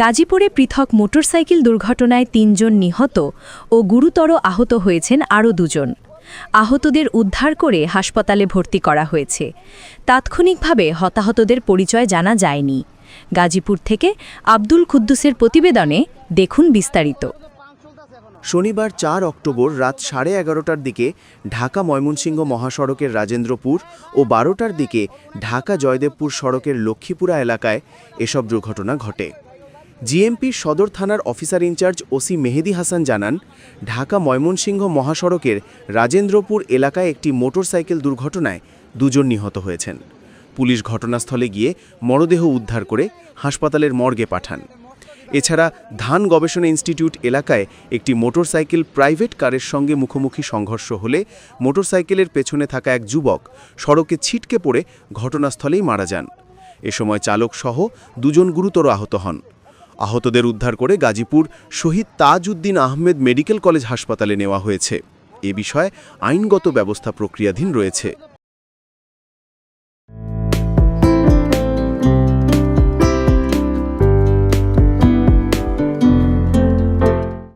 গাজীপুরে পৃথক মোটরসাইকেল দুর্ঘটনায় তিনজন নিহত ও গুরুতর আহত হয়েছেন আরও দুজন। আহতদের উদ্ধার করে হাসপাতালে ভর্তি করা হয়েছে। তাৎক্ষণিকভাবে হতাহতদের পরিচয় জানা যায়নি। গাজীপুর থেকে আব্দুল কুদ্দুসের প্রতিবেদনে দেখুন বিস্তারিত। শনিবার চার অক্টোবর রাত সাড়ে এগারোটার দিকে ঢাকা ময়মনসিংহ মহাসড়কের রাজেন্দ্রপুর ও বারোটার দিকে ঢাকা জয়দেবপুর সড়কের লক্ষ্মীপুরা এলাকায় এসব দুর্ঘটনা ঘটে। জিএমপির সদর থানার officer in-charge OC Mehedi Hasan জানান, ঢাকা ময়মনসিংহ মহাসড়কের রাজেন্দ্রপুর এলাকায় একটি মোটরসাইকেল দুর্ঘটনায় দুজন নিহত হয়েছেন। পুলিশ ঘটনাস্থলে গিয়ে মরদেহ উদ্ধার করে হাসপাতালের মর্গে পাঠান। এছাড়া ধান গবেষণা ইনস্টিটিউট এলাকায় একটি মোটরসাইকেল প্রাইভেট কারের সঙ্গে মুখোমুখি সংঘর্ষ হলে মোটরসাইকেলের পেছনে থাকা এক যুবক সড়কে ছিটকে পড়ে ঘটনাস্থলেই মারা যান। এ সময় চালক সহ দুজন গুরুতর আহত হন। আহতদের উদ্ধার করে গাজীপুর শহীদ তাজউদ্দিন আহমেদ মেডিকেল কলেজ হাসপাতালে নেওয়া হয়েছে। এ বিষয়ে আইনগত ব্যবস্থা প্রক্রিয়াধীন রয়েছে।